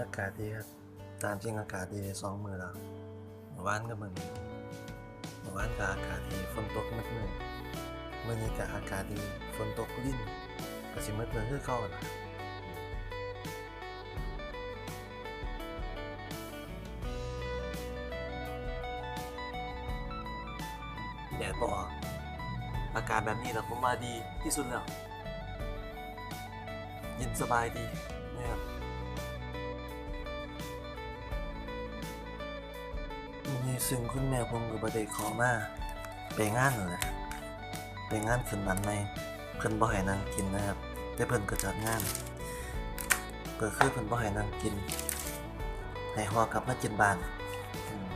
อากาศดีครับ ตามจริงอากาศดีสองมือแล้วเมื่อวานก็มึงเมื่อวานก็อากาศดีฝนตกมืดมือเมื่อนี้ก็อากาศดีฝนตกลิ้นก็สิมืดมือคือเก่าละแดดบ่ออกอากาศแบบนี้แหละผมมาดีที่สุดแล้วเย็นสบายดีนะครับ มีซึ่งคุณแม่ผมก็บ่ได้ขอมาไปงานนั่นแหละไปงานขึ้นมันในเพิ่นบ่ให้นั่งกินนะครับ แต่เพิ่นก็จัดงานก็คือเพิ่นบ่ให้นั่งกินให้ฮอกลับมากินบ้านอืม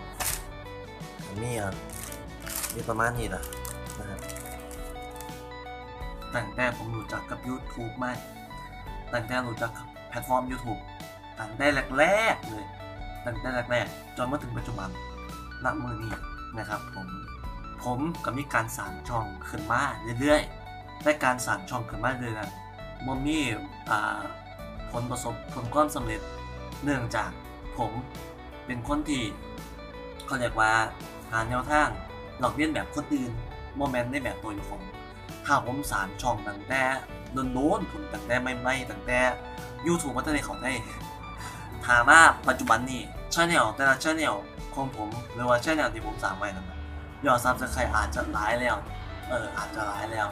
มีอะมีประมาณนี้ล่ะนะครับตั้งแต่ผมรู้จักกับ YouTube มาตั้งแต่รู้จักกับแพลตฟอร์ม YouTube ตั้งแต่แรกๆเลย ตั้งแต่แรกๆจนมาถึงปัจจุบัน ณมือนี้นะครับผมผมก็มีการสั่งช่องขึ้นมาเรื่อยๆและการสั่งช่องขึ้นมาเรื่อยๆนั้นมันมีอ่าผลประสบผลความสำเร็จเนื่องจากผมเป็นคนที่เขาเรียกว่าหาแนวทางหลอกเลียนแบบคนอื่นโมเมนต์ในแบบตัวของถ้าผมสารช่องตั้งแต่โดนๆผมตั้งแต่ไม่ไม่ตั้งแต่ YouTube มาตั้งแต่เขาได้ถามว่าปัจจุบันนี้ชาแนลแต่ละชาแนล ของผมหรือว่าชาแนลที่ผมสร้างไว้นั้นนะยอดซับสไครต์อาจจะหลายแล้ว เอออาจจะหลายแล้ว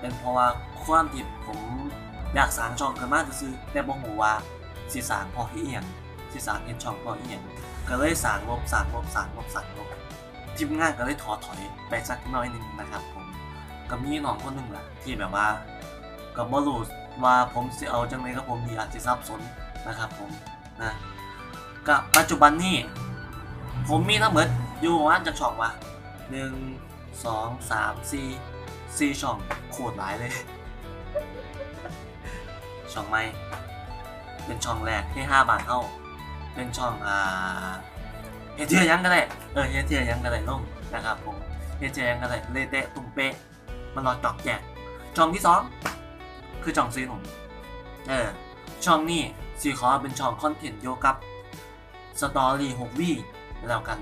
เป็นเพราะว่าความที่ผมอยากสร้างช่องขึ้นมาซื่อแต่บ่ฮู้ว่าสิสร้างพราะอียงสิสร้างเฮ็ดช่องพราะอียงก็เลยสร้างงบสร้างงบสร้างงบสร้างงบทีมงานก็เลยถอถอยไปสักน้อยหนึงนะครับผมก็มีน้องคนหนึ่งแหละที่แบบว่าก็บ่รู้ว่าผมสิเอาจังไดกับผมดีอาจสิสับสนนะครับผมนะก็ปัจจุบันนี้ ผมมีทั้งหมดอยู่ประมาณจะช่องวะหนึ่งสองสามสี่สี่ช่องโคตรหลายเลย ช่องไม่เป็นช่องแรกที่ห้าบาทเท่า เป็นช่องอ่าเฮเทียยังก็ได้เออเฮเทียยังก็ได้ลงนะครับผมเฮเทียยังก็ได้เลเตะตุ้มเป๊ะมันรอจอกแจกช่องที่สองคือช่องซีหนุ่มเออช่องนี้สีขอเป็นช่องคอนเทนต์เกี่ยกับสตอรี่6วี แล้วกัน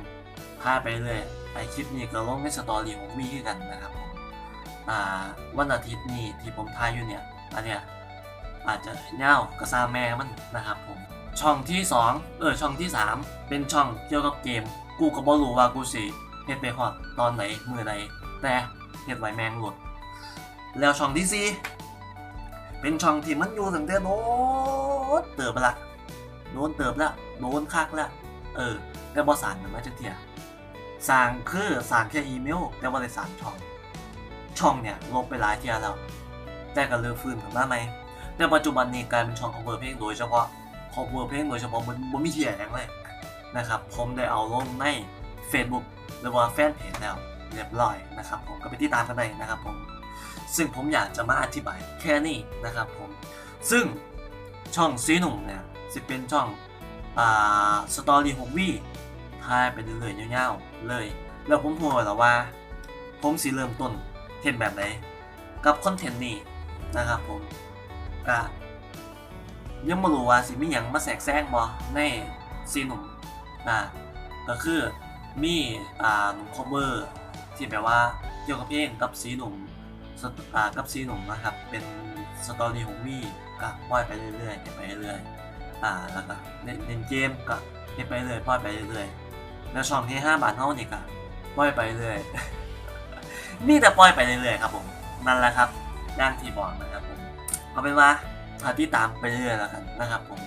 พาไปเรื่อยไอคลิปนี้ก็ลงในสตอรี่6วีคือกันนะครับผมอ่าวันอาทิตย์นี้ที่ผมถ่ายอยู่เนี่ยอันเนี้ยอาจจะเน่ากระซาแม่มันนะครับผมช่องที่ 2 เออช่องที่ 3 เป็นช่องเกี่ยวกับเกม กูก็บ่รู้ว่ากูสิเฮ็ดไปฮอดตอนไหนมือไหนแต่เฮ็ดไว้แมงหลุด แล้วช่องที่สี่เป็นช่องที่มันอยู่ตั้งแต่โน้นเติบละโน้นเติบละโน้นคักละเออ แต่บอสานมันมาจะเทียสร้างคือสร้างแค่อีเมล แต่ว่าได้สร้างช่อง ช่องเนี่ยลบไปหลายเทียแล้ว แต่ก็เลือฟื้นขึ้นมาไหมแต่ปัจจุบันนี้กลายเป็นช่อง cover เพลงโดยเฉพาะ cover เพลงโดยเฉพาะมันบ่มีเทียอย่างเลยนะครับ ผมได้เอาลงใน Facebook หรือว่าแฟนเพจแล้วเรียบร้อยนะครับ ผมก็ไปติดตามกันได้นะครับผมซึ่งผมอยากจะมาอธิบายแค่นี้นะครับผมซึ่งช่องซีหนุ่มเนี่ยจะเป็นช่องอ่าสตอรี่ของวี ทายไปเรื่อยๆยาวๆเลย แล้วผมพูดไว้แล้วว่า ผมสิเริ่มต้นเห็นแบบไหน กับคอนเทนต์นี้นะครับผมก็ยังไม่รู้ว่าสิมีหยังมาแทรกแซงบ่ในซีหนุ่มอ่าก็คือมีอ่าหนุ่มคอมเบอร์ที่แบบว่าเกี่ยวกับเพลงกับสีหนุ่มสตอ่ากับซีหนุ่มนะครับ เป็นสตอรี่ของมี่ก็ปล่อยไปเรื่อยๆไปเรื่อยๆอ่าแล้วก็เล่นเกมก็เก็บไปเรื่อยปล่อยไปเรื่อยๆ แล้วช่องที่5บาทเท่านี่ก็ปล่อยไปเรื่อยมีแต่ปล่อยไปเรื่อยๆครับผมนั่นแหละครับย่างที่บอกนะครับผมเอาเป็นว่าถ้าที่ตามไปเรื่อยๆแล้วกันนะครับผม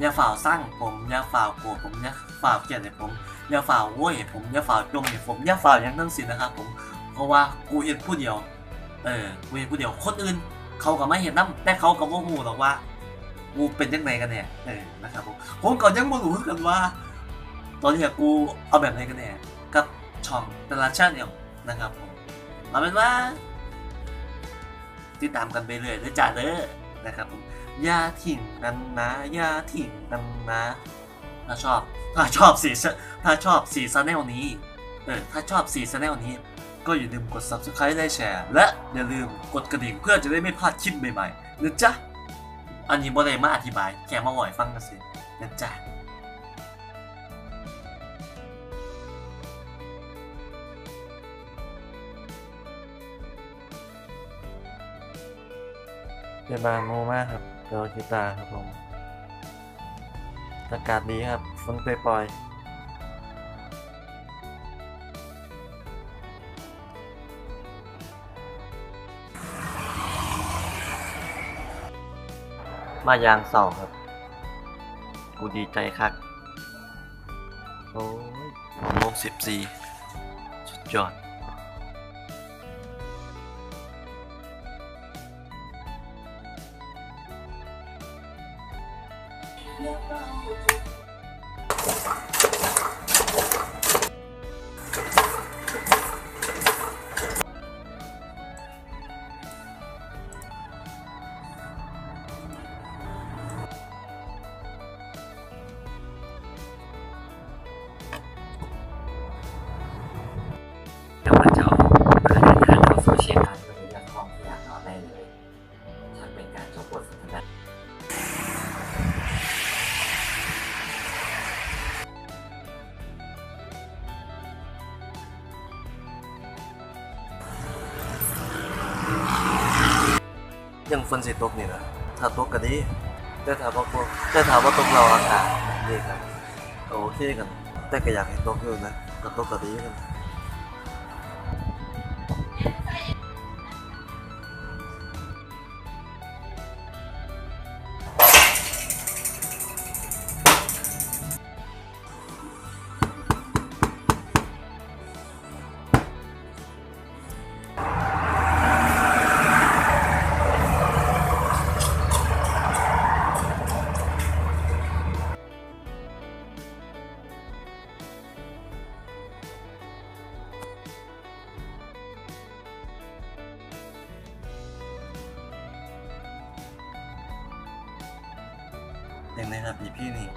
อย่าฝ่าวสร้างผมอย่าฝ่าวโกรธผมอย่าฝ่าวเกลียดผมอย่าฝ่าวโว้ยผมอย่าฝ่าวจมผมอย่าฝ่าอย่างทั้งสิ้นนะครับผมเพราะว่ากูเห็นผู้เดียว เออกูเห็นผู้เดียวคนอื่น เขาก็ไม่เห็นน้ำแต่เขาก็บ่ฮู้หรอกว่ากูเป็นยังไงกันเนี่ยเออนะครับผมผมก็ยังบ่รู้กันว่า ตอนนี้กูเอาแบบไหนกันแน่กับช่องต่ละชาแนลนะครับผมเอาเป็นว่า ติดตามกันไปเรื่อยเด้อจ้าเด้อนะครับผมอย่าทิ้งกันนะอย่าทิ้งกันนะถ้าชอบถ้าชอบสีถ้าชอบสีซันแนลนี้เออถ้าชอบสีซันแนลนี้ก็อย่าลืมกด subscribe ได้แชร์ และอย่าลืมกดกระดิ่งเพื่อจะได้ไม่พลาดคลิปใหม่ๆนะจ๊ะ อันนี้บ่ได้มาอธิบาย แค่มาหวอยฟังกันสินะจ๊ะ เป็นบางโมมากครับเดลคิตาครับผมอากาศดีครับฝนเปรยมายางเสาครับ กูดีใจคัก โอ้ยโมงสิบสี่สุดยอด ยังฝนสิตกนี่นะถ้าตกก็ดีแต่ถ้าบ่ตกแต่ถ้าบ่ตกเราอากาศดีครับโอเคกันแต่ก็อยากให้ตกอยู่นะก็ตกก็ดีกัน งในครับ EP นี้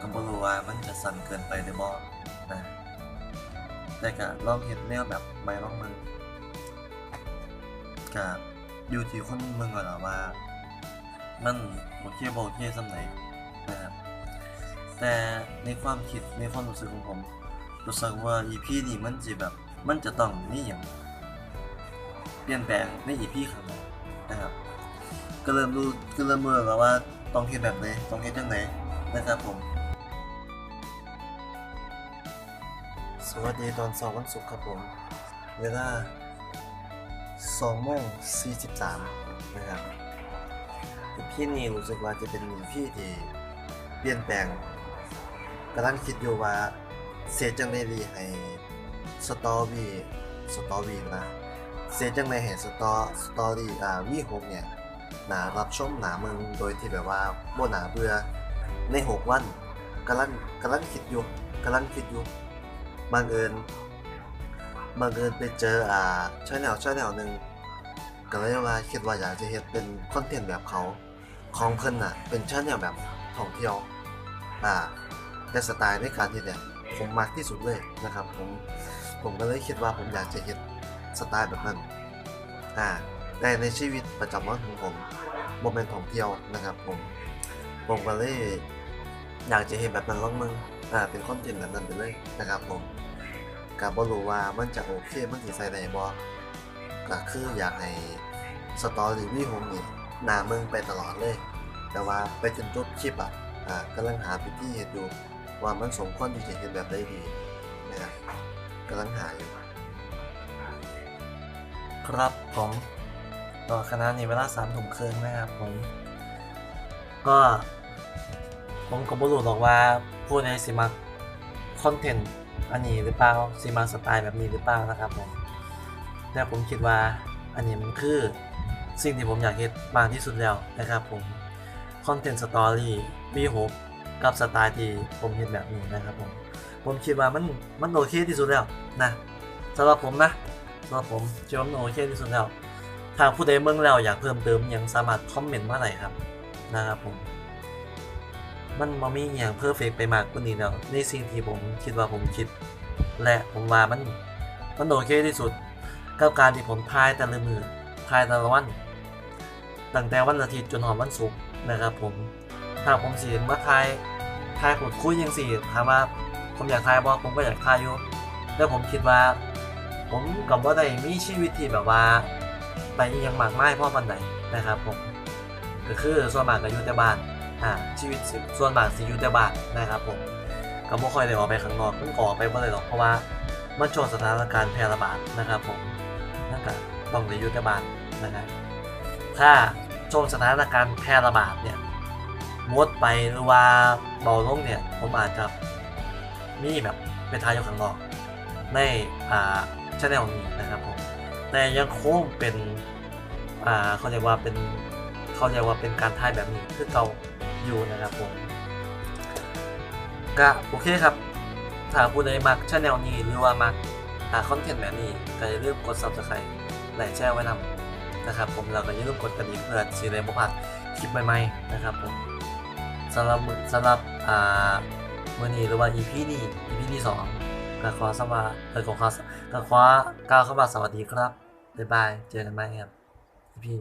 ก็บ่รู้ว่ามันจะสั่นเกินไปหรือบ่นะแต่ก็ลองเฮ็ดแนวแบบใหม่ลองมึงก็อยู่ที่คนเมืองก่อนล่ะว่า มันโอเคบ่โอเคสำไหนนะครับแต่ในความคิดในความรู้สึกของผมรู้สึกว่า EP นี้มันจะแบบมันจะต้องมีหยังเปลี่ยนแปลงใน EP ข้างหน้านะครับก็เริ่มรู้ก็เริ่มรู้แล้วว่า ต้องเฮ็ดแบบไหนต้องเฮ็ดจังไหนะครับผม สวัสดีตอนสาร์วันศุกร์ครับผม เวลา2โมง43นะครับพี่นี่รู้สึกว่าจะเป็นพี่ที่เปลี่ยนแปลงกำลังคิดอยู่ว่าเสียจังไดดีให้สตอรี่สตอรี่นะเสียจังไดให้สตอสตอรี่อ่าวีหกเนี่ย หนารับชมหนาเมืองโดยที่แบบว่าบ่หนาเบื่อในหกวันกำลังกำลังคิดอยู่กำลังคิดอยู่บังเอิญบังเอิญไปเจออ่าช่องแนวช่องแนวหนึ่งก็เลยว่าคิดว่าอยากจะเฮ็ดเป็นคอนเทนต์แบบเขาของเพิ่นน่ะ เป็นช่องแนวแบบท่องเที่ยวอ่าแต่สไตล์ในการเฮ็ดเนี่ยผมมักที่สุดเลยนะครับ ผมผมก็เลยคิดว่าผมอยากจะเฮ็ดสไตล์แบบนั้นอ่า แต่ในชีวิตประจำวันของผมโมเมนต์ท่องเที่ยวนะครับ ผมผมก็เลยอยากจะเห็นแบบนั้นลองมึงอ่าเป็นคอนเทนต์แบบนั้นไปเลยนะครับ ผมกับ่รู้ว่ามันจะโอเคมันสิใส่ได้บ่ก็คืออยากให้สตอรี่วี่ผมนี่หน้ามึงไปตลอดเลย แต่ว่าไปจนจบคลิปอะอ่ากำลังหาวิธีเฮ็ดอยู่ว่ามันสมควรที่จะเฮ็ดแบบได้ดีนะครับกำลังหาอยู่ครับผม ก็คณะนี้เวลาสามถุงครึ่งนะครับผม ก็ผมก็บ่รู้หรอกว่าผู้ใดสิมักคอนเทนต์อันนี้หรือเปล่าสิมักสไตล์แบบนี้หรือเปล่านะครับผมแต่ผมคิดว่าอันนี้มันคือสิ่งที่ผมอยากเฮ็ดมากที่สุดแล้วนะครับผมคอนเทนต์สตอรี่มีหกกับสไตล์ที่ผมเฮ็ดแบบนี้นะครับผมผมคิดว่ามันมันโอเคที่สุดแล้วนะสำหรับผมนะสำหรับผมคิดว่ามันโอเคที่สุดแล้ว ทางผู้ใดเมืองแล้วอยากเพิ่มเติมยังสามารถคอมเมนต์มาได้ครับนะครับผมมันบ่มีอย่างเพอร์เฟกไปมากกว่านี้แล้วในสิ่งที่ผมคิดว่าผมคิด และผมว่ามันมันโอเคที่สุดกับการที่ผมพายแต่ละมือพายแต่ละวันตั้งแต่วันอาทิตย์จนถึงวันศุกร์นะครับผมถ้าผมสิมาทายทายพูดคุยยังสิถามว่าผมอยากทายบ่ผมก็อยากทายอยู่แล้วผมคิดว่า ผมกับว่าได้มีชีวิตที่แบบว่า ไปยังหมากมายพ่อปันไหนนะครับผมก็คือส่วนมากก็อยู่แต่บ้านอ่าชีวิตส่วนมากสิอยู่แต่บ้านนะครับผมก็บ่ค่อยได้ออกไปข้างนอกมันก็ออกไปบ่ได้หรอกเพราะว่ามันช่วงสถานการณ์แพร่ระบาดนะครับผมนั่นก็ต้องได้อยู่แต่บ้านนะครับถ้าช่วงสถานการณ์แพร่ระบาดเนี่ยงดไปหรือว่าเบาลงเนี่ยผมอาจจะมีแบบไปทายอยู่ข้างนอกในอ่าชแนลนี้นะครับผม แต่ยังคงเป็นอ่าเขาเรียกว่าเป็นเขาเรียกว่าเป็นการถ่ายแบบนี้คือเก่าอยู่นะครับผมก็โอเคครับ ถ้าผู้ใดมักชแนลนี้หรือว่ามักอ่าคอนเทนต์แบบนี้ก็อย่าลืมกด subscribe และแชร์ไว้นำนะครับผมแล้วก็อย่าลืมกดกระดิ่งเพื่อสิได้บ่พลาดคลิปใหม่ๆนะครับผมสำหรับสำหรับอ่ามื้อนี้หรือว่า EP นี้ EP ที่สองก็ขอสวัสดีเออขอก็ขอกล่าวเข้ามาสวัสดีครับ บ๊ายบาย เจอกันใหม่ครับพี่